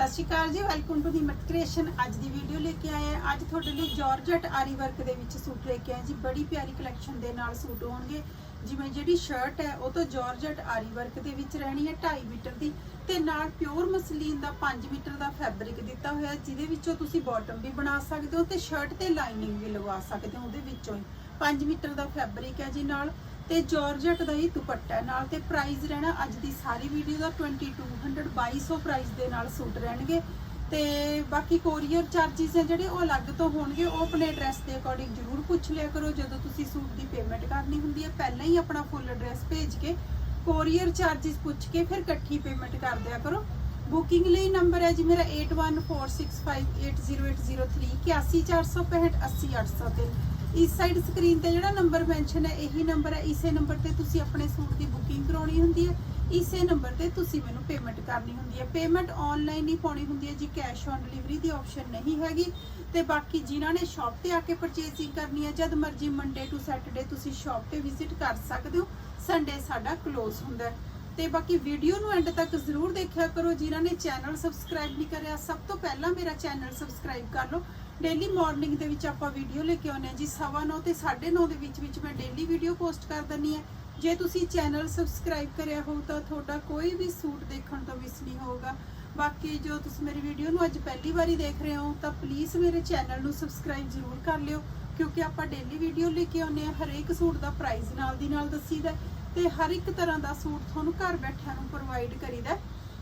Sat Sri Akal ji welcome to the ਮਟ creation ਅੱਜ ਦੀ video ਲੈ ਕੇ ਆਏ ਹਾਂ। ਅੱਜ ਤੁਹਾਡੇ ਲਈ ਜਾਰਜਟ ਆਰੀ ਵਰਕ ਦੇ ਵਿੱਚ ਸੂਟ ਲੈ ਕੇ ਆਏ ਜੀ। ਬੜੀ ਪਿਆਰੀ ਕਲੈਕਸ਼ਨ ਦੇ ਨਾਲ ਸੂਟ ਹੋਣਗੇ। ਜਿਵੇਂ ਜਿਹੜੀ ਸ਼ਰਟ ਹੈ, ਉਹ ਤਾਂ ਜਾਰਜਟ ਆਰੀ ਵਰਕ ਦੇ ਵਿੱਚ ਰਹਿਣੀ ਹੈ 2.5 ਮੀਟਰ ਦੀ। ਤੇ ਨਾਲ ਪਿਓਰ ਮਸਲੀਨ ਦਾ 5 ਮੀਟਰ ਦਾ ਫੈਬਰਿਕ ਦਿੱਤਾ ਹੋਇਆ, ਜਿਹਦੇ ਵਿੱਚੋਂ ਤੁਸੀਂ ਬਾਟਮ ਵੀ ਬਣਾ ਸਕਦੇ ਹੋ ਤੇ ਸ਼ਰਟ ਤੇ ਲਾਈਨਿੰਗ ਵੀ ਲਗਵਾ ਸਕਦੇ ਹੋ, ਉਹਦੇ ਵਿੱਚੋਂ ਹੀ। 5 ਮੀਟਰ ਦਾ ਫੈਬਰਿਕ ਹੈ ਜੀ ਨਾਲ। ਤੇ ਜਾਰਜਟ ਦਾ ਹੀ ਦੁਪੱਟਾ ਨਾਲ ਤੇ ਪ੍ਰਾਈਸ ਰਹਿਣਾ ਅੱਜ ਦੀ ਸਾਰੀ ਵੀਡੀਓ ਦਾ 2200 2200 ਪ੍ਰਾਈਸ ਦੇ ਨਾਲ ਸੂਟ ਰਹਿਣਗੇ। ਤੇ ਬਾਕੀ ਕੋਰੀਅਰ ਚਾਰजेस ਹੈ ਜਿਹੜੇ ਉਹ ਅਲੱਗ ਤੋਂ ਹੋਣਗੇ। ਉਹ ਆਪਣੇ ਐਡਰੈਸ ਦੇ ਅਕੋਰਡਿੰਗ ਜਰੂਰ ਪੁੱਛ ਲਿਆ ਕਰੋ। ਜਦੋਂ ਤੁਸੀਂ ਸੂਟ ਦੀ ਪੇਮੈਂਟ ਕਰਨੀ ਹੁੰਦੀ ਹੈ, ਪਹਿਲਾਂ ਹੀ ਆਪਣਾ ਫੁੱਲ ਐਡਰੈਸ ਭੇਜ ਕੇ ਕੋਰੀਅਰ ਚਾਰजेस ਪੁੱਛ ਕੇ ਫਿਰ ਇਕੱਠੀ ਪੇਮੈਂਟ ਕਰ ਦਿਆ ਕਰੋ। ਬੁਕਿੰਗ ਲਈ ਨੰਬਰ ਹੈ ਜੀ ਮੇਰਾ 8146580803 88465808803 ਇਸ ਸਾਈਡ ਸਕਰੀਨ ਤੇ ਜਿਹੜਾ ਨੰਬਰ ਮੈਂਸ਼ਨ ਹੈ, ਇਹੀ ਨੰਬਰ ਹੈ। ਇਸੇ ਨੰਬਰ ਤੇ ਤੁਸੀਂ ਆਪਣੇ ਸੂਟ ਦੀ ਬੁਕਿੰਗ ਕਰਾਉਣੀ ਹੁੰਦੀ ਹੈ। ਇਸੇ ਨੰਬਰ ਤੇ ਤੁਸੀਂ ਮੈਨੂੰ ਪੇਮੈਂਟ ਕਰਨੀ ਹੁੰਦੀ ਹੈ। ਪੇਮੈਂਟ ਆਨਲਾਈਨ ਹੀ ਪਾਉਣੀ ਹੁੰਦੀ ਹੈ ਜੀ ਕੈਸ਼ ਔਨ ਡਿਲੀਵਰੀ ਦੀ ਆਪਸ਼ਨ ਨਹੀਂ ਹੈਗੀ। ਤੇ ਬਾਕੀ ਜਿਨ੍ਹਾਂ ਨੇ ਸ਼ਾਪ ਤੇ ਆ ਕੇ ਪਰਚੇਸਿੰਗ ਕਰਨੀ ਹੈ, ਜਦ ਮਰਜ਼ੀ ਮੰਡੇ ਟੂ ਸੈਟਰਡੇ ਤੁਸੀਂ ਸ਼ਾਪ ਤੇ ਵਿਜ਼ਿਟ ਕਰ ਸਕਦੇ ਹੋ। ਸੰਡੇ ਸਾਡਾ ਕਲੋਜ਼ ਹੁੰਦਾ ਹੈ। ਤੇ ਬਾਕੀ ਵੀਡੀਓ ਨੂੰ ਐਂਡ ਤੱਕ ਜ਼ਰੂਰ ਦੇਖਿਆ ਕਰੋ। ਜਿਨ੍ਹਾਂ ਨੇ ਚੈਨਲ ਸਬਸਕ੍ਰਾਈਬ ਨਹੀਂ ਕਰਿਆ, ਸਭ ਤੋਂ ਪਹਿਲਾਂ ਮੇਰਾ ਚੈਨਲ ਸਬਸਕ੍ਰਾਈਬ ਕਰ ਲਓ। ਡੇਲੀ ਮਾਰਨਿੰਗ ਦੇ ਵਿੱਚ ਆਪਾਂ ਵੀਡੀਓ ਲੈ ਕੇ ਆਉਂਦੇ ਹਾਂ ਜੀ 9:30 ਤੇ 9:30 ਦੇ ਵਿੱਚ ਵਿੱਚ ਮੈਂ ਡੇਲੀ ਵੀਡੀਓ ਪੋਸਟ ਕਰ ਦਿੰਨੀ ਹੈ। ਜੇ ਤੁਸੀਂ ਚੈਨਲ ਸਬਸਕ੍ਰਾਈਬ ਕਰਿਆ ਹੋ ਤਾਂ ਤੁਹਾਡਾ ਕੋਈ ਵੀ ਸੂਟ ਦੇਖਣ ਤੋਂ ਮਿਸ ਨਹੀਂ ਹੋਊਗਾ। ਬਾਕੀ ਜੋ ਤੁਸੀਂ ਮੇਰੀ ਵੀਡੀਓ ਨੂੰ ਅੱਜ ਪਹਿਲੀ ਵਾਰੀ ਦੇਖ ਰਹੇ ਹੋ, ਤਾਂ ਪਲੀਜ਼ ਮੇਰੇ ਚੈਨਲ ਨੂੰ ਸਬਸਕ੍ਰਾਈਬ ਜ਼ਰੂਰ ਕਰ ਲਿਓ, ਕਿਉਂਕਿ ਆਪਾਂ ਡੇਲੀ ਵੀਡੀਓ ਲੈ ਕੇ ਆਉਂਦੇ ਹਾਂ, ਹਰੇਕ ਸੂਟ ਦਾ ਪ੍ਰਾਈਸ ਨਾਲ ਦੀ ਨਾਲ ਦੱਸੀਦਾ ਤੇ ਹਰ ਇੱਕ ਤਰ੍ਹਾਂ ਦਾ ਸੂਟ ਤੁਹਾਨੂੰ ਘਰ ਬੈਠਿਆਂ ਨੂੰ ਪ੍ਰੋਵਾਈਡ ਕਰੀਦਾ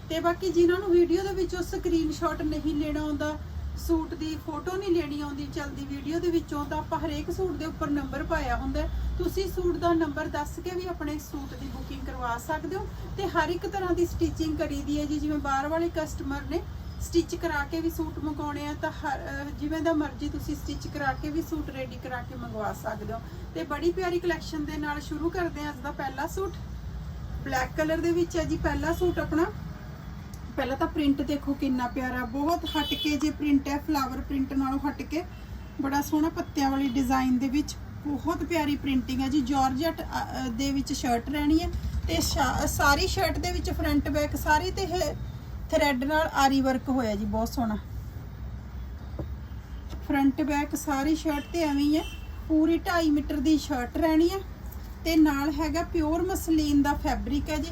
ਤੇ ਬਾਕੀ ਜਿਨ੍ਹਾਂ ਨੂੰ ਵੀਡੀਓ ਦੇ ਵਿੱਚੋਂ ਸਕਰੀਨਸ਼ਾਟ ਨਹੀਂ ਲੈਣਾ ਆਉਂਦਾ ਸੂਟ ਦੀ ਫੋਟੋ ਨਹੀਂ ਲੈਣੀ ਆਉਂਦੀ, ਚਲਦੀ ਵੀਡੀਓ ਦੇ ਵਿੱਚੋਂ ਤਾਂ ਆਪਾਂ ਹਰੇਕ ਸੂਟ ਦੇ ਉੱਪਰ ਨੰਬਰ ਪਾਇਆ ਹੁੰਦਾ ਤੁਸੀਂ ਸੂਟ ਦਾ ਨੰਬਰ ਦੱਸ ਕੇ ਵੀ ਆਪਣੇ ਸੂਟ ਦੀ ਬੁਕਿੰਗ ਕਰਵਾ ਸਕਦੇ ਹੋ ਤੇ ਹਰ ਇੱਕ ਤਰ੍ਹਾਂ ਦੀ ਸਟਿਚਿੰਗ ਕਰੀਦੀ ਹੈ ਜੀ, ਜਿਵੇਂ ਬਾਹਰ ਵਾਲੇ ਕਸਟਮਰ ਨੇ ਸਟਿਚ ਕਰਾ ਕੇ ਵੀ ਸੂਟ ਮੰਗਾਉਣੇ ਆ, ਤਾਂ ਹਰ- ਜਿਵੇਂ ਦਾ ਮਰਜ਼ੀ ਤੁਸੀਂ ਸਟਿਚ ਕਰਾ ਕੇ ਵੀ ਸੂਟ ਰੈਡੀ ਕਰਾ ਕੇ ਮੰਗਵਾ ਸਕਦੇ ਹੋ। ਤੇ ਬੜੀ ਪਿਆਰੀ ਕਲੈਕਸ਼ਨ ਦੇ ਨਾਲ ਸ਼ੁਰੂ ਕਰਦੇ ਹਾਂ ਅੱਜ ਦਾ ਪਹਿਲਾ ਸੂਟ। ਬਲੈਕ ਕਲਰ ਦੇ ਵਿੱਚ ਹੈ ਜੀ, ਪਹਿਲਾ ਸੂਟ ਆਪਣਾ। ਪਹਿਲਾਂ ਤਾਂ ਪ੍ਰਿੰਟ ਦੇਖੋ ਕਿੰਨਾ ਪਿਆਰਾ, ਬਹੁਤ ਹਟ ਕੇ ਜੇ ਪ੍ਰਿੰਟ ਹੈ ਫਲਾਵਰ ਪ੍ਰਿੰਟ ਨਾਲੋਂ ਹਟ ਕੇ। ਬੜਾ ਸੋਹਣਾ ਪੱਤਿਆਂ ਵਾਲੀ ਡਿਜ਼ਾਈਨ ਦੇ ਵਿੱਚ ਬਹੁਤ ਪਿਆਰੀ ਪ੍ਰਿੰਟਿੰਗ ਹੈ ਜੀ। ਜਾਰਜਟ ਦੇ ਵਿੱਚ ਸ਼ਰਟ ਰਹਿਣੀ ਹੈ ਤੇ ਸ਼ਾ- ਸਾਰੀ ਸ਼ਰਟ ਦੇ ਵਿੱਚ ਫਰੰਟ ਬੈਕ ਸਾਰੀ ਤੇ ਥਰੈਡ ਨਾਲ ਆਰੀ ਵਰਕ ਹੋਇਆ ਜੀ, ਬਹੁਤ ਸੋਹਣਾ। ਫਰੰਟ ਬੈਕ ਸਾਰੀ ਸ਼ਰਟ ਤੇ ਐਵੇਂ ਹੀ ਹੈ। ਪੂਰੀ 2.5 ਮੀਟਰ ਦੀ ਸ਼ਰਟ ਰਹਿਣੀ ਹੈ ਤੇ ਨਾਲ ਹੈਗਾ ਪਿਓਰ ਮਸਲੀਨ ਦਾ ਫੈਬਰਿਕ ਹੈ ਜੀ।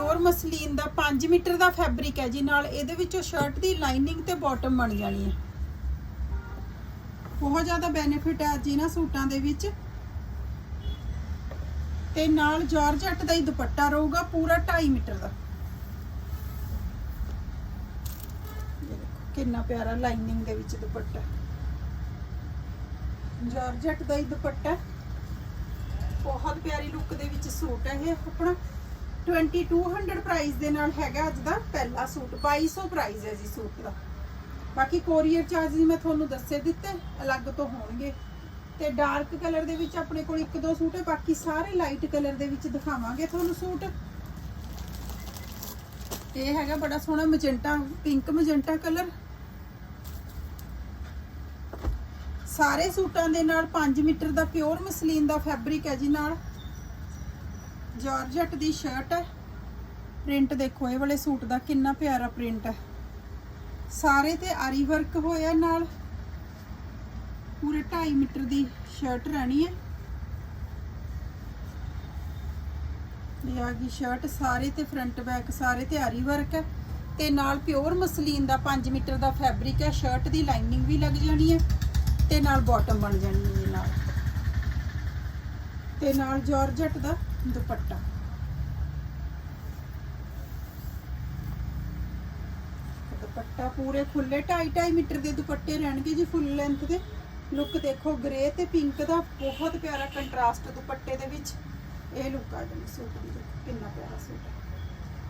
ਪਿਓਰ ਮਸਲੀਨ ਦਾ 5 ਮੀਟਰ ਦਾ ਫੈਬਰਿਕ ਹੈ ਜੀ। ਨਾਲ ਇਹਦੇ ਵਿੱਚੋਂ ਸ਼ਰਟ ਦੀ ਲਾਈਨਿੰਗ ਤੇ ਬਾਟਮ ਬਣ ਜਾਣੀ ਹੈ। ਬਹੁਤ ਜ਼ਿਆਦਾ ਬੈਨੀਫਿਟ ਹੈ ਜਿਨ੍ਹਾਂ ਸੂਟਾਂ ਦੇ ਵਿੱਚ। ਤੇ ਨਾਲ ਜਾਰਜਟ ਦਾ ਹੀ ਦੁਪੱਟਾ ਰਹੂਗਾ ਪੂਰਾ 2.5 ਮੀਟਰ ਦਾ। ਕਿੰਨਾ ਪਿਆਰਾ ਲਾਈਨਿੰਗ ਦੇ ਵਿੱਚ ਦੁਪੱਟਾ ਜਾਰਜਟ ਦਾ ਹੀ ਦੁਪੱਟਾ ਬਹੁਤ ਪਿਆਰੀ ਲੁੱਕ ਦੇ ਵਿੱਚ ਸੂਟ ਹੈ ਇਹ ਆਪਣਾ। 2200 ਪ੍ਰਾਈਸ ਦੇ ਨਾਲ ਹੈਗਾ ਅੱਜ ਦਾ ਪਹਿਲਾ ਸੂਟ 2200 ਪ੍ਰਾਈਸ ਹੈ ਜੀ ਸੂਟ ਦਾ। ਬਾਕੀ ਕੋਰੀਅਰ ਚਾਰजेस ਮੈਂ ਤੁਹਾਨੂੰ ਦੱਸੇ ਦਿੱਤੇ, ਅਲੱਗ ਤੋਂ ਹੋਣਗੇ। ਤੇ ਡਾਰਕ ਕਲਰ ਦੇ ਵਿੱਚ ਆਪਣੇ ਕੋਲ ਇੱਕ ਦੋ ਸੂਟ ਹੈ, ਬਾਕੀ ਸਾਰੇ ਲਾਈਟ ਕਲਰ ਦੇ ਵਿੱਚ ਦਿਖਾਵਾਂਗੇ ਤੁਹਾਨੂੰ ਸੂਟ। ਇਹ ਹੈਗਾ ਬੜਾ ਸੋਹਣਾ ਮਜੈਂਟਾ ਪਿੰਕ ਮਜੈਂਟਾ ਕਲਰ ਸਾਰੇ ਸੂਟਾਂ ਦੇ ਨਾਲ 5 ਮੀਟਰ ਦਾ ਪਿਓਰ ਮਸਲੀਨ ਦਾ ਫੈਬਰਿਕ ਹੈ ਜੀ ਨਾਲ। ਜਾਰਜਟ ਦੀ ਸ਼ਰਟ ਹੈ। ਪ੍ਰਿੰਟ ਦੇਖੋ, ਇਹ ਵਾਲੇ ਸੂਟ ਦਾ ਕਿੰਨਾ ਪਿਆਰਾ ਪ੍ਰਿੰਟ ਹੈ। ਸਾਰੇ ਤੇ ਆਰੀ ਵਰਕ ਹੋਇਆ ਨਾਲ। ਪੂਰੇ 2.5 ਮੀਟਰ ਦੀ ਸ਼ਰਟ ਰਹਿਣੀ ਹੈ। ਇਹ ਆ ਗਈ ਸ਼ਰਟ ਸਾਰੇ ਤੇ ਫਰੰਟ ਬੈਕ ਸਾਰੇ ਤੇ ਆਰੀ ਵਰਕ ਹੈ। ਤੇ ਨਾਲ ਪਿਓਰ ਮਸਲੀਨ ਦਾ 5 ਮੀਟਰ ਦਾ ਫੈਬਰਿਕ ਹੈ। ਸ਼ਰਟ ਦੀ ਲਾਈਨਿੰਗ ਵੀ ਲੱਗ ਜਾਣੀ ਹੈ ਤੇ ਨਾਲ ਬਾਟਮ ਬਣ ਜਾਣੀ ਹੈ ਜੀ ਨਾਲ। ਤੇ ਨਾਲ ਜਾਰਜਟ ਦਾ ਦੁਪੱਟਾ। ਦੁਪੱਟਾ ਪੂਰੇ ਖੁੱਲੇ 2.5 ਮੀਟਰ ਦੇ ਦੁਪੱਟੇ ਰਹਿਣਗੇ ਜੀ ਫੁੱਲ ਲੈਂਥ ਦੇ। ਲੁੱਕ ਦੇਖੋ ਗ੍ਰੇ ਤੇ ਪਿੰਕ ਦਾ ਬਹੁਤ ਪਿਆਰਾ ਕੰਟਰਾਸਟ ਦੁਪੱਟੇ ਦੇ ਵਿੱਚ। ਇਹ ਲੁੱਕ ਆ ਗਈ ਸੂਟ ਦੀ, ਕਿੰਨਾ ਪਿਆਰਾ ਸੂਟ ਹੈ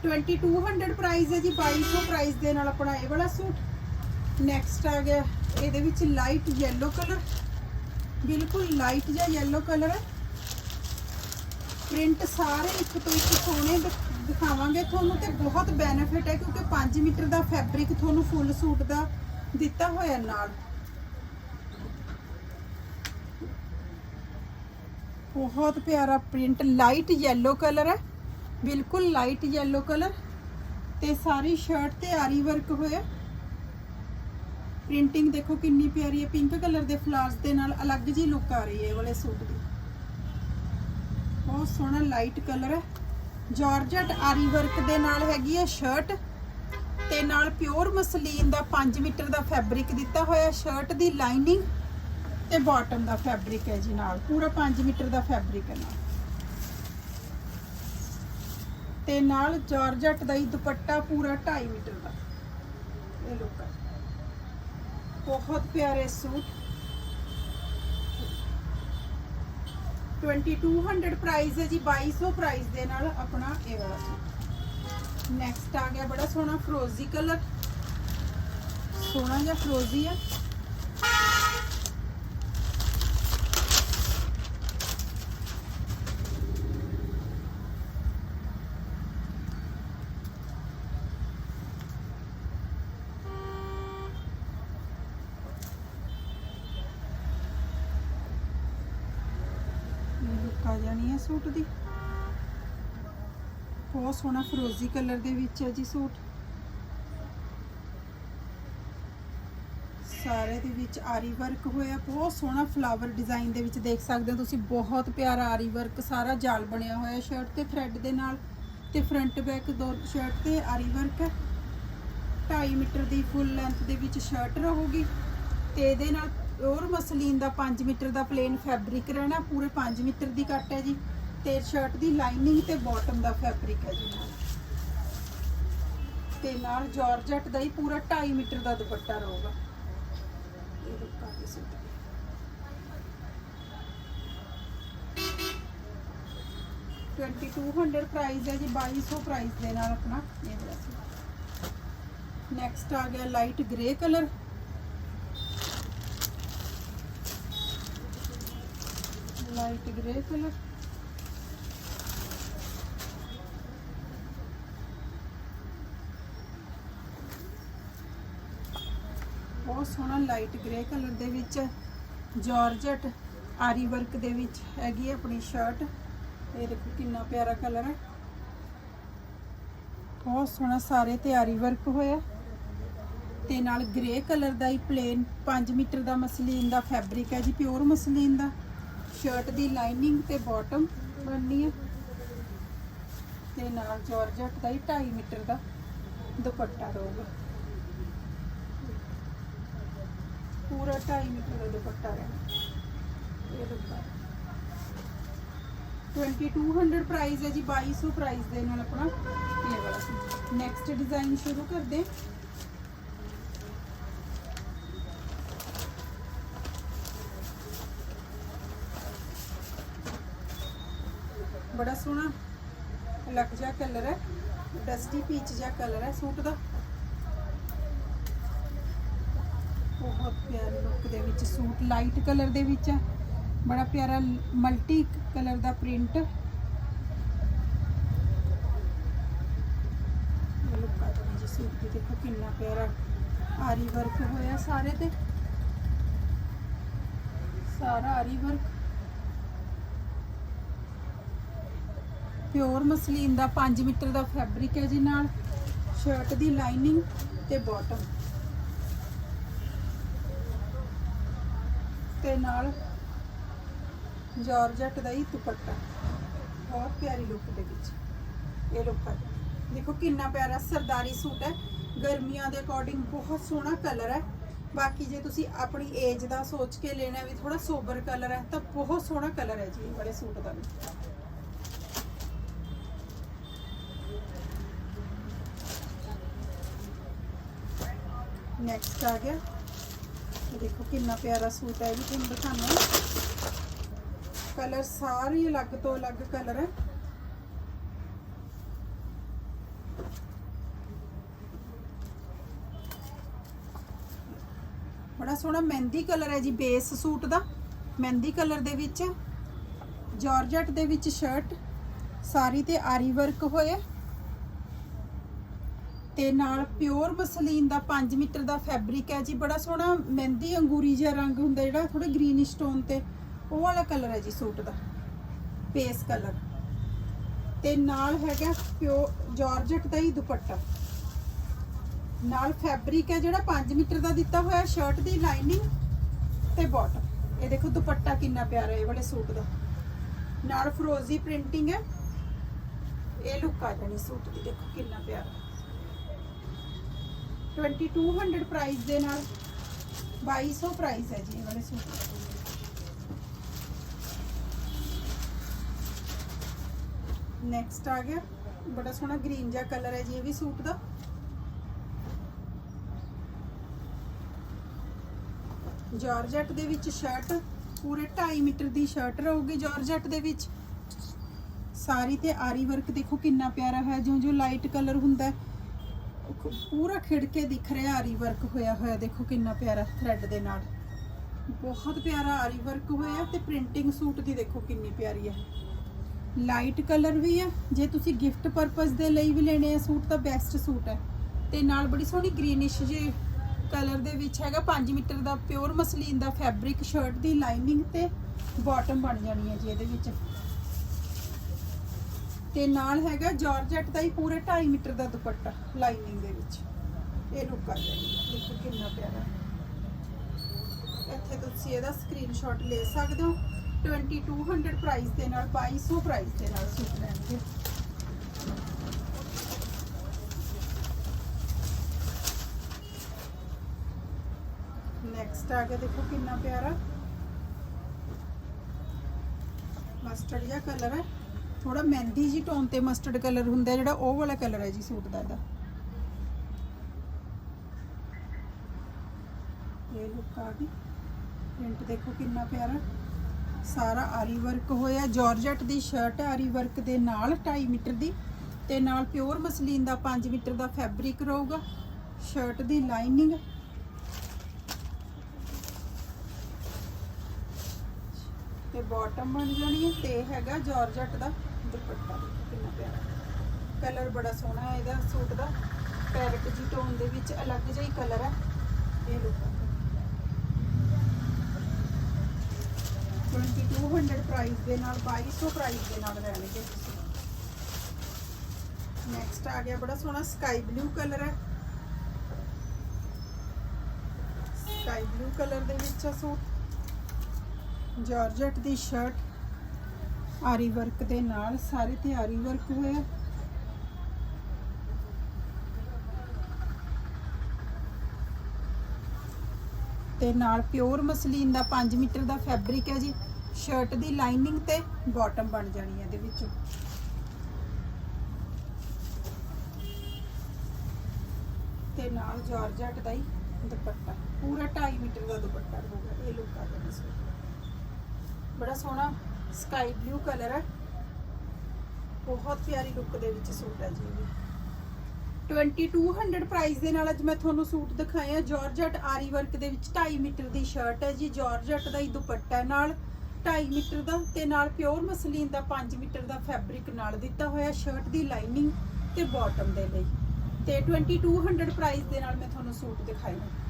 2200 ਪ੍ਰਾਈਸ ਹੈ ਜੀ 2200 ਪ੍ਰਾਈਸ ਦੇ ਨਾਲ ਆਪਣਾ ਇਹ ਵਾਲਾ ਸੂਟ ਨੈਕਸਟ ਆ ਗਿਆ, ਇਹਦੇ ਵਿੱਚ ਲਾਈਟ ਯੈਲੋ ਕਲਰ ਬਿਲਕੁਲ ਲਾਈਟ ਜਿਹਾ ਯੈਲੋ ਕਲਰ ਹੈ। ਪ੍ਰਿੰਟ ਸਾਰੇ ਇੱਕ ਤੋਂ ਇੱਕ ਸੋਹਣੇ ਦਿਖ- ਦਿਖਾਵਾਂਗੇ। ਤੁਹਾਨੂੰ ਤੇ ਬਹੁਤ ਬੈਨੀਫਿਟ ਹੈ, ਕਿਉਂਕਿ 5 ਮੀਟਰ ਦਾ ਫੈਬਰਿਕ ਤੁਹਾਨੂੰ ਫੁੱਲ ਸੂਟ ਦਾ ਦਿੱਤਾ ਹੋਇਆ ਨਾਲ। ਬਹੁਤ ਪਿਆਰਾ ਪ੍ਰਿੰਟ ਲਾਈਟ ਯੈਲੋ ਕਲਰ ਹੈ। ਬਿਲਕੁਲ ਲਾਈਟ ਯੈਲੋ ਕਲਰ ਤੇ ਸਾਰੀ ਸ਼ਰਟ ਤੇ ਆਰੀ ਵਰਕ ਹੋਇਆ ਪ੍ਰਿੰਟਿੰਗ ਦੇਖੋ ਕਿੰਨੀ ਪਿਆਰੀ ਹੈ। ਪਿੰਕ ਕਲਰ ਦੇ ਫਲਾਰਸ ਦੇ ਨਾਲ ਅਲੱਗ ਜੀ ਲੁੱਕ ਆ ਰਹੀ ਹੈ ਇਹ ਵਾਲੇ ਸੂਟ ਦੀ। ਬਹੁਤ ਸੋਹਣਾ ਲਾਈਟ ਕਲਰ ਹੈ। ਜਾਰਜਟ ਆਰੀ ਵਰਕ ਦੇ ਨਾਲ ਹੈਗੀ ਹੈ ਸ਼ਰਟ ਤੇ ਨਾਲ ਪਿਓਰ ਮਸਲੀਨ ਦਾ 5 ਮੀਟਰ ਦਾ ਫੈਬਰਿਕ ਦਿੱਤਾ ਹੋਇਆ ਸ਼ਰਟ ਦੀ ਲਾਈਨਿੰਗ ਤੇ ਬਾਟਮ ਦਾ ਫੈਬਰਿਕ ਹੈ ਜੀ ਨਾਲ। ਪੂਰਾ 5 ਮੀਟਰ ਦਾ ਫੈਬਰਿਕ ਹੈ ਨਾਲ। ਤੇ ਨਾਲ ਜਾਰਜਟ ਦਾ ਹੀ ਦੁਪੱਟਾ ਪੂਰਾ 2.5 ਮੀਟਰ ਦਾ। ਇਹ ਲੁੱਕ ਬਹੁਤ ਪਿਆਰੇ ਸੂਟ। 2200 ਪ੍ਰਾਈਸ ਹੈ ਜੀ 2200 ਪ੍ਰਾਈਸ ਦੇ ਨਾਲ ਆਪਣਾ ਇਹ ਵਾਲਾ ਸੂਟ ਨੈਕਸਟ ਆ ਗਿਆ ਬੜਾ ਸੋਹਣਾ ਫਰੋਜ਼ੀ ਕਲਰ ਸੋਹਣਾ ਜਿਹਾ ਫਰੋਜ਼ੀ ਆ? ਲੁੱਕ ਆ ਜਾਣੀ ਹੈ ਸੂਟ ਦੀ। ਬਹੁਤ ਸੋਹਣਾ ਫਰੋਜ਼ੀ ਕਲਰ ਦੇ ਵਿੱਚ ਹੈ ਜੀ ਸੂਟ। ਸਾਰੇ ਦੇ ਵਿੱਚ ਆਰੀ ਵਰਕ ਹੋਇਆ, ਬਹੁਤ ਸੋਹਣਾ ਫਲਾਵਰ ਡਿਜ਼ਾਈਨ ਦੇ ਵਿੱਚ ਦੇਖ ਸਕਦੇ ਹੋ ਤੁਸੀਂ, ਬਹੁਤ ਪਿਆਰਾ ਆਰੀ ਵਰਕ ਸਾਰਾ ਜਾਲ ਬਣਿਆ ਹੋਇਆ ਸ਼ਰਟ ਤੇ ਥ੍ਰੈਡ ਦੇ ਨਾਲ ਤੇ ਫਰੰਟ ਬੈਕ ਦੋ ਸ਼ਰਟ ਤੇ ਆਰੀ ਵਰਕ ਹੈ। 2.5 ਮੀਟਰ ਦੀ ਫੁੱਲ ਲੈਂਥ ਦੇ ਵਿੱਚ ਸ਼ਰਟ ਰਹੂਗੀ। ਤੇ ਇਹਦੇ ਨਾਲ ਪਿਓਰ ਮਸਲੀਨ ਦਾ 5 ਮੀਟਰ ਦਾ ਪਲੇਨ ਫੈਬਰਿਕ ਰਹਿਣਾ, ਪੂਰੇ 5 ਮੀਟਰ ਦੀ ਕੱਟ ਹੈ ਜੀ। ਤੇ ਸ਼ਰਟ ਦੀ ਲਾਈਨਿੰਗ ਤੇ ਬਾਟਮ ਦਾ ਫੈਬਰਿਕ ਹੈ ਜੀ ਨਾਲ। ਤੇ ਨਾਲ ਜਾਰਜਟ ਦਾ ਹੀ ਪੂਰਾ 2.5 ਮੀਟਰ ਦਾ ਦੁਪੱਟਾ ਰਹੂਗਾ। ਇਹ ਲੁੱਕ ਆ ਗਈ ਸੂਟ ਦੀ। ਟਵੈਂਟੀ ਟੂ ਹੰਡਰਡ ਪ੍ਰਾਈਸ ਹੈ ਜੀ 2200 ਪ੍ਰਾਈਸ ਦੇ ਨਾਲ ਆਪਣਾ ਇਹ ਵਾਲਾ ਸੂਟ ਨੈਕਸਟ ਆ ਗਿਆ light grey colour light grey colour. ਬਹੁਤ ਸੋਹਣਾ ਲਾਈਟ ਗ੍ਰੇ ਕਲਰ ਦੇ ਵਿੱਚ ਜਾਰਜਟ ਆਰੀ ਵਰਕ ਦੇ ਵਿੱਚ ਹੈਗੀ ਆਪਣੀ ਸ਼ਰਟ। ਇਹ ਦੇਖੋ ਕਿੰਨਾ ਪਿਆਰਾ ਕਲਰ ਹੈ। ਬਹੁਤ ਸੋਹਣਾ ਸਾਰੇ ਤੇ ਆਰੀ ਵਰਕ ਹੋਇਆ। ਤੇ ਨਾਲ ਗ੍ਰੇ ਕਲਰ ਦਾ ਹੀ ਪਲੇਨ 5 ਮੀਟਰ ਦਾ ਮਸਲੀਨ ਦਾ ਫੈਬਰਿਕ ਹੈ ਜੀ ਪਿਓਰ ਮਸਲੀਨ ਦਾ। ਸ਼ਰਟ ਦੀ ਲਾਈਨਿੰਗ ਤੇ ਬਾਟਮ ਬਣਨੀ ਹੈ ਤੇ ਨਾਲ ਜਾਰਜਟ ਦਾ ਹੀ 2.5 ਮੀਟਰ ਦਾ ਦੁਪੱਟਾ ਰਹੂਗਾ। ਪੂਰਾ 2.5 ਮੀਟਰ ਦਾ ਦੁਪੱਟਾ ਰਹਿਣਾ। ਇਹ ਦੁਪੱਟਾ 2200 ਪ੍ਰਾਈਸ ਹੈ ਜੀ 2200 ਪ੍ਰਾਈਸ ਦੇ ਨਾਲ ਆਪਣਾ ਇਹ ਵਾਲਾ ਨੈਕਸਟ ਡਿਜ਼ਾਈਨ ਸ਼ੁਰੂ ਕਰਦੇ ਹਾਂ। ਬੜਾ ਸੋਹਣਾ ਅਲੱਗ ਜਿਹਾ ਕਲਰ ਹੈ ਡਸਟੀ ਪੀਚ ਜਿਹਾ ਕਲਰ ਹੈ ਸੂਟ ਦਾ। ਬਹੁਤ ਪਿਆਰੀ ਲੁੱਕ ਦੇ ਵਿੱਚ ਸੂਟ ਲਾਈਟ ਕਲਰ ਦੇ ਵਿੱਚ ਹੈ। ਬੜਾ ਪਿਆਰਾ ਮਲਟੀ ਕਲਰ ਦਾ ਪ੍ਰਿੰਟ ਲੁੱਕ ਆ ਜੀ ਸੂਟ ਦੀ, ਦੇਖੋ ਕਿੰਨਾ ਪਿਆਰਾ ਆਰੀ ਵਰਕ ਹੋਇਆ ਸਾਰੇ ਤੇ। ਸਾਰਾ ਆਰੀ ਵਰਕ ਪਿਓਰ ਮਸਲੀਨ ਦਾ 5 ਮੀਟਰ ਦਾ ਫੈਬਰਿਕ ਹੈ ਜੀ ਨਾਲ। ਸ਼ਰਟ ਦੀ ਲਾਈਨਿੰਗ ਤੇ ਬਾਟਮ ਤੇ ਨਾਲ ਜਾਰਜਟ ਦਾ ਹੀ ਦੁਪੱਟਾ। ਬਹੁਤ ਪਿਆਰੀ ਲੁੱਕ ਦੇ ਵਿੱਚ। ਇਹ ਲੁੱਕ ਹੈ ਦੇਖੋ ਕਿੰਨਾ ਪਿਆਰਾ ਸਰਦਾਰੀ ਸੂਟ ਹੈ। ਗਰਮੀਆਂ ਦੇ ਅਕੋਰਡਿੰਗ ਬਹੁਤ ਸੋਹਣਾ ਕਲਰ ਹੈ। ਬਾਕੀ ਜੇ ਤੁਸੀਂ ਆਪਣੀ ਏਜ ਦਾ ਸੋਚ ਕੇ ਲੈਣਾ ਵੀ ਥੋੜਾ ਸੋਬਰ ਕਲਰ ਹੈ ਤਾਂ ਬਹੁਤ ਸੋਹਣਾ ਕਲਰ ਹੈ ਜੀ ਇਹ ਸੂਟ ਦਾ ਵੀ। ਨੈਕਸਟ ਆ ਗਿਆ। ਇਹ ਦੇਖੋ ਕਿੰਨਾ ਪਿਆਰਾ ਸੂਟ ਹੈ ਜੀ, ਤੁਹਾਨੂੰ ਦਿਖਾਣਾ ਕਲਰ ਸਾਰੇ ਅਲੱਗ ਤੋਂ ਅਲੱਗ ਕਲਰ ਹੈ। ਬੜਾ ਸੋਹਣਾ ਮਹਿੰਦੀ ਕਲਰ ਹੈ ਜੀ ਬੇਸ ਸੂਟ ਦਾ। ਮਹਿੰਦੀ ਕਲਰ ਦੇ ਵਿੱਚ ਜਾਰਜਟ ਦੇ ਵਿੱਚ ਸ਼ਰਟ ਸਾਰੀ ਤੇ ਆਰੀ ਵਰਕ ਹੋਇਆ ਤੇ ਨਾਲ ਪਿਓਰ ਮਸਲੀਨ ਦਾ 5 ਮੀਟਰ ਦਾ ਫੈਬਰਿਕ ਹੈ ਜੀ। ਬੜਾ ਸੋਹਣਾ ਮਹਿੰਦੀ ਅੰਗੂਰੀ ਜਿਹਾ ਰੰਗ ਹੁੰਦਾ ਜਿਹੜਾ ਥੋੜਾ ਗ੍ਰੀਨਿਸ਼ ਟੋਨ ਤੇ। ਉਹ ਵਾਲਾ ਕਲਰ ਹੈ ਜੀ ਸੂਟ ਦਾ ਪੇਸ ਕਲਰ ਤੇ ਨਾਲ ਹੈਗਾ ਪਿਓ ਜਾਰਜਟ ਦਾ ਹੀ ਦੁਪੱਟਾ। ਨਾਲ ਫੈਬਰਿਕ ਹੈ ਜਿਹੜਾ 5 ਮੀਟਰ ਦਾ ਦਿੱਤਾ ਹੋਇਆ ਸ਼ਰਟ ਦੀ ਲਾਈਨਿੰਗ ਤੇ ਬਾਟਮ ਇਹ ਦੇਖੋ ਦੁਪੱਟਾ ਕਿੰਨਾ ਪਿਆਰਾ ਹੈ ਇਹ ਵਾਲੇ ਸੂਟ ਦਾ। ਨਾਲ ਫਰੋਜ਼ੀ ਪ੍ਰਿੰਟਿੰਗ ਹੈ। ਇਹ ਲੁੱਕ ਆ ਜਾਣੀ ਸੂਟ ਦੀ, ਦੇਖੋ ਕਿੰਨਾ ਪਿਆਰਾ। 2200 ਪ੍ਰਾਈਸ ਦੇ ਨਾਲ 2200 ਪ੍ਰਾਈਸ ਹੈ ਜੀ ਇਹ ਵਾਲੇ ਸੂਟ। ਨੈਕਸਟ ਆ ਗਿਆ। ਬੜਾ ਸੋਹਣਾ ਗ੍ਰੀਨ ਜਿਹਾ ਕਲਰ ਹੈ ਜੀ ਇਹ ਵੀ ਸੂਟ ਦਾ। ਜਾਰਜਟ ਦੇ ਵਿੱਚ ਸ਼ਰਟ ਪੂਰੇ 2.5 ਮੀਟਰ ਦੀ ਸ਼ਰਟ ਰਹੂਗੀ ਜਾਰਜਟ ਦੇ ਵਿੱਚ। ਸਾਰੀ ਤੇ ਆਰੀ ਵਰਕ ਦੇਖੋ ਕਿੰਨਾ ਪਿਆਰਾ ਹੈ ਜਿਉਂ ਜਿਉਂ ਲਾਈਟ ਕਲਰ ਹੁੰਦਾ ਹੈ, ਉਹ ਪੂਰਾ ਖਿੜ ਕੇ ਦਿਖ ਰਿਹਾ ਆਰੀ ਵਰਕ ਹੋਇਆ ਹੋਇਆ, ਦੇਖੋ ਕਿੰਨਾ ਪਿਆਰਾ ਥ੍ਰੈਡ ਦੇ ਨਾਲ। ਬਹੁਤ ਪਿਆਰਾ ਆਰੀ ਵਰਕ ਹੋਇਆ ਤੇ ਪ੍ਰਿੰਟਿੰਗ ਸੂਟ ਦੀ ਦੇਖੋ ਕਿੰਨੀ ਪਿਆਰੀ ਹੈ। ਲਾਈਟ ਕਲਰ ਵੀ ਹੈ, ਜੇ ਤੁਸੀਂ ਗਿਫਟ ਪਰਪਸ ਦੇ ਲਈ ਵੀ ਲੈਣੇ ਆ ਸੂਟ ਤਾਂ ਬੈਸਟ ਸੂਟ ਹੈ। ਤੇ ਨਾਲ ਬੜੀ ਸੋਹਣੀ ਗ੍ਰੀਨਿਸ਼ ਜੇ ਕਲਰ ਦੇ ਵਿੱਚ ਹੈਗਾ 5 ਮੀਟਰ ਦਾ ਪਿਓਰ ਮਸਲੀਨ ਦਾ ਫੈਬਰਿਕ ਸ਼ਰਟ ਦੀ ਲਾਈਨਿੰਗ ਤੇ ਬਾਟਮ ਬਣ ਜਾਣੀ ਹੈ ਜੀ ਇਹਦੇ ਵਿੱਚ। ਤੇ ਨਾਲ ਹੈਗਾ ਜਾਰਜਟ ਦਾ ਹੀ ਪੂਰਾ 2.5 ਮੀਟਰ ਦਾ ਦੁਪੱਟਾ ਲਾਈਨਿੰਗ ਦੇ ਵਿੱਚ। ਇਹ ਰੁਕਾ ਆ ਦੇਖੋ ਕਿੰਨਾ ਪਿਆਰਾ। ਇੱਥੇ ਤੁਸੀਂ ਇਹਦਾ ਸਕਰੀਨਸ਼ਾਟ ਲੈ ਸਕਦੇ ਹੋ। 2200 ਪ੍ਰਾਈਸ ਦੇ ਨਾਲ 2200 ਪ੍ਰਾਈਸ ਦੇ ਨਾਲ ਸੂਟ ਲੈਣਗੇ ਨੈਕਸਟ ਆ ਗਿਆ, ਦੇਖੋ ਕਿੰਨਾ ਪਿਆਰਾ। ਮਸਟਰਡ ਜਿਹਾ ਕਲਰ ਹੈ। ਥੋੜਾ ਮਹਿੰਦੀ ਜੀ ਟੋਨ ਤੇ ਮਸਟਰਡ ਕਲਰ ਹੁੰਦਾ ਜਿਹੜਾ ਉਹ ਵਾਲਾ ਕਲਰ ਹੈ ਜੀ ਸੂਟ ਦਾ ਇਹਦਾ। ਇਹ ਲੁੱਕ ਆ ਗਈ। ਪ੍ਰਿੰਟ ਦੇਖੋ ਕਿੰਨਾ ਪਿਆਰਾ। ਸਾਰਾ ਆਰੀ ਵਰਕ ਹੋਇਆ। ਜਾਰਜਟ ਦੀ ਸ਼ਰਟ ਹੈ ਆਰੀ ਵਰਕ ਦੇ ਨਾਲ 2.5 ਮੀਟਰ ਦੀ। ਤੇ ਨਾਲ ਪਿਓਰ ਮਸਲੀਨ ਦਾ 5 ਮੀਟਰ ਦਾ ਫੈਬਰਿਕ ਰਹੂਗਾ। ਸ਼ਰਟ ਦੀ ਲਾਈਨਿੰਗ ਬਾਟਮ ਬਣ ਜਾਣੀ ਹੈ ਤੇ ਹੈਗਾ ਜਾਰਜਟ ਦਾ ਦੁਪੱਟਾ। ਕਿੰਨਾ ਪਿਆਰਾ। ਕਲਰ ਬੜਾ ਸੋਹਣਾ ਹੈ ਇਹਦਾ ਸੂਟ ਦਾ। ਪੈਰਟ ਜੀ ਟੋਨ ਦੇ ਵਿੱਚ ਅਲੱਗ ਜਿਹਾ ਹੀ ਕਲਰ ਹੈ। ਇਹ ਲੁੱਕ 2200 ਪ੍ਰਾਈਸ ਦੇ ਨਾਲ 2200 ਪ੍ਰਾਈਸ ਦੇ ਨਾਲ ਰਹਿਣਗੇ ਨੈਕਸਟ ਆ ਗਿਆ ਬੜਾ ਸੋਹਣਾ ਸਕਾਈ ਬਲੂ ਕਲਰ ਹੈ। ਸਕਾਈ ਬਲੂ ਕਲਰ ਦੇ ਵਿੱਚ ਆ ਸੂਟ। ਜਾਰਜਟ ਦੀ ਸ਼ਰਟ ਆਰੀ ਵਰਕ ਦੇ ਨਾਲ ਸਾਰੇ ਤੇ ਆਰੀ ਵਰਕ ਹੋਇਆ। ਤੇ ਨਾਲ ਪਿਓਰ ਮਸਲੀਨ ਦਾ 5 ਮੀਟਰ ਦਾ ਫੈਬਰਿਕ ਹੈ ਜੀ। ਸ਼ਰਟ ਦੀ ਲਾਈਨਿੰਗ ਤੇ ਬਾਟਮ ਬਣ ਜਾਣੀ ਹੈ ਇਹਦੇ ਵਿੱਚੋਂ। ਤੇ ਨਾਲ ਜਾਰਜਟ ਦਾ ਹੀ ਦੁਪੱਟਾ। ਪੂਰਾ 2.5 ਮੀਟਰ ਦਾ ਦੁਪੱਟਾ ਹੋਊਗਾ, ਇਹ ਲੁੱਕ ਆ ਜਾਣੀ ਬੜਾ ਸੋਹਣਾ ਸਕਾਈ ਬਲੂ ਕਲਰ ਹੈ। ਬਹੁਤ ਪਿਆਰੀ ਲੁੱਕ ਦੇ ਵਿੱਚ ਸੂਟ ਹੈ ਜੀ ਇਹ। ਵੀ 2200 ਪ੍ਰਾਈਸ ਦੇ ਨਾਲ ਅੱਜ ਮੈਂ ਤੁਹਾਨੂੰ ਸੂਟ ਦਿਖਾਇਆ ਜਾਰਜਟ ਆਰੀ ਵਰਕ ਦੇ ਵਿੱਚ 2.5 ਮੀਟਰ ਦੀ ਸ਼ਰਟ ਹੈ ਜੀ। ਜਾਰਜਟ ਦਾ ਹੀ ਦੁਪੱਟਾ ਨਾਲ 2.5 ਮੀਟਰ ਦਾ ਤੇ ਨਾਲ ਪਿਓਰ ਮਸਲੀਨ ਦਾ 5 ਮੀਟਰ ਦਾ ਫੈਬਰਿਕ ਨਾਲ ਦਿੱਤਾ ਹੋਇਆ ਸ਼ਰਟ ਦੀ ਲਾਈਨਿੰਗ ਤੇ ਬਾਟਮ ਦੇ ਲਈ। ਤੇ 2200 ਪ੍ਰਾਈਸ ਦੇ ਨਾਲ ਮੈਂ ਤੁਹਾਨੂੰ ਸੂਟ ਦਿਖਾਇਆ